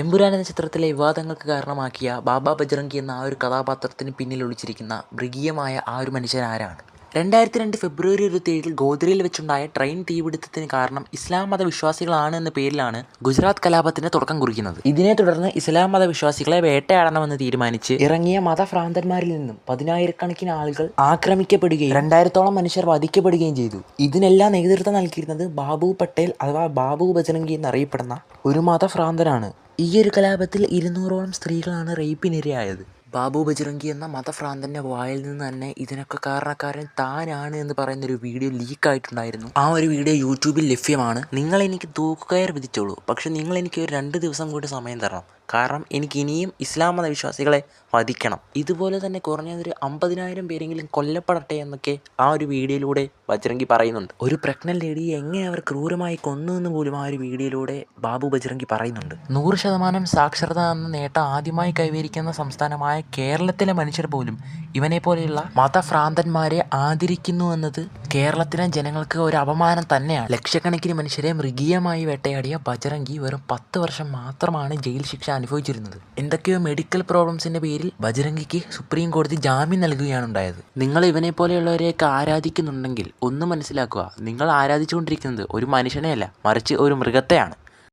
എമ്പുരാൻ എന്ന ചിത്രത്തിലെ വിവാദങ്ങൾക്ക് കാരണമാക്കിയ ബാബ ബജ്രംഗി എന്ന ആ ഒരു കഥാപാത്രത്തിന് പിന്നിൽ ഒളിച്ചിരിക്കുന്ന മൃഗീയമായ ആ ഒരു മനുഷ്യൻ ആരാണ്? രണ്ടായിരത്തി രണ്ട് ഫെബ്രുവരി ഇരുപത്തിയേഴിൽ ഗോദ്രയിൽ വെച്ചുണ്ടായ ട്രെയിൻ തീപിടുത്തത്തിന് കാരണം ഇസ്ലാം മത വിശ്വാസികളാണ് എന്ന പേരിലാണ് ഗുജറാത്ത് കലാപത്തിന് തുടക്കം കുറിക്കുന്നത്. ഇതിനെ തുടർന്ന് ഇസ്ലാം മത വിശ്വാസികളെ വേട്ടയാടണമെന്ന് തീരുമാനിച്ച് ഇറങ്ങിയ മതഭ്രാന്തന്മാരിൽ നിന്നും പതിനായിരക്കണക്കിന് ആളുകൾ ആക്രമിക്കപ്പെടുകയും രണ്ടായിരത്തോളം മനുഷ്യർ വധിക്കപ്പെടുകയും ചെയ്തു. ഇതിനെല്ലാം നേതൃത്വം നൽകിയിരുന്നത് ബാബു പട്ടേൽ അഥവാ ബാബു ബജരംഗി എന്നറിയപ്പെടുന്ന ഒരു മതഭ്രാന്തനാണ്. ഈ ഒരു കലാപത്തിൽ ഇരുന്നൂറോളം സ്ത്രീകളാണ് റേപ്പിനിരയായത്. ബാബു ബജ്രംഗി എന്ന മതഭ്രാന്തന്റെ വായിൽ നിന്ന് തന്നെ ഇതിനൊക്കെ കാരണക്കാരൻ താനാണ് എന്ന് പറയുന്ന ഒരു വീഡിയോ ലീക്കായിട്ടുണ്ടായിരുന്നു ആ ഒരു വീഡിയോ യൂട്യൂബിൽ ലഭ്യമാണ്. നിങ്ങൾ എനിക്ക് തൂക്കുകയർ വിധിച്ചോളൂ. പക്ഷെ നിങ്ങൾ എനിക്ക് ഒരു രണ്ട് ദിവസം കൂടി സമയം തരണം. കാരണം എനിക്ക് ഇനിയും ഇസ്ലാം മതവിശ്വാസികളെ വധിക്കണം. ഇതുപോലെ തന്നെ കുറഞ്ഞതൊരു അമ്പതിനായിരം പേരെങ്കിലും കൊല്ലപ്പെടട്ടെ എന്നൊക്കെ ആ ഒരു വീഡിയോയിലൂടെ ബജ്രംഗി പറയുന്നുണ്ട്. ഒരു പ്രഗ്നന്റ് ലേഡിയെ എങ്ങനെ അവർ ക്രൂരമായി കൊന്നു എന്ന് പോലും ആ ഒരു വീഡിയോയിലൂടെ ബാബു ബജ്രംഗി പറയുന്നുണ്ട്. നൂറ് ശതമാനം സാക്ഷരത എന്ന നേട്ടം ആദ്യമായി കൈവരിക്കുന്ന സംസ്ഥാനമായ കേരളത്തിലെ മനുഷ്യർ പോലും ഇവനെ പോലെയുള്ള മതഭ്രാന്തന്മാരെ ആദരിക്കുന്നു എന്നത് കേരളത്തിലെ ജനങ്ങൾക്ക് ഒരു അപമാനം തന്നെയാണ്. ലക്ഷക്കണക്കിന് മനുഷ്യരെ മൃഗീയമായി വേട്ടയാടിയ ബജറംഗി വെറും പത്ത് വർഷം മാത്രമാണ് ജയിൽ ശിക്ഷ അനുഭവിച്ചിരുന്നത്. എന്തൊക്കെയോ മെഡിക്കൽ പ്രോബ്ലംസിന്റെ പേരിൽ ബജറംഗിക്ക് സുപ്രീം കോടതി ജാമ്യം നൽകുകയാണ് ഉണ്ടായത്. നിങ്ങൾ ഇവനെ പോലെയുള്ളവരെയൊക്കെ ആരാധിക്കുന്നുണ്ടെങ്കിൽ ഒന്ന് മനസ്സിലാക്കുക നിങ്ങൾ ആരാധിച്ചുകൊണ്ടിരിക്കുന്നത് ഒരു മനുഷ്യനെയല്ല മറിച്ച് ഒരു മൃഗത്തെയാണ്.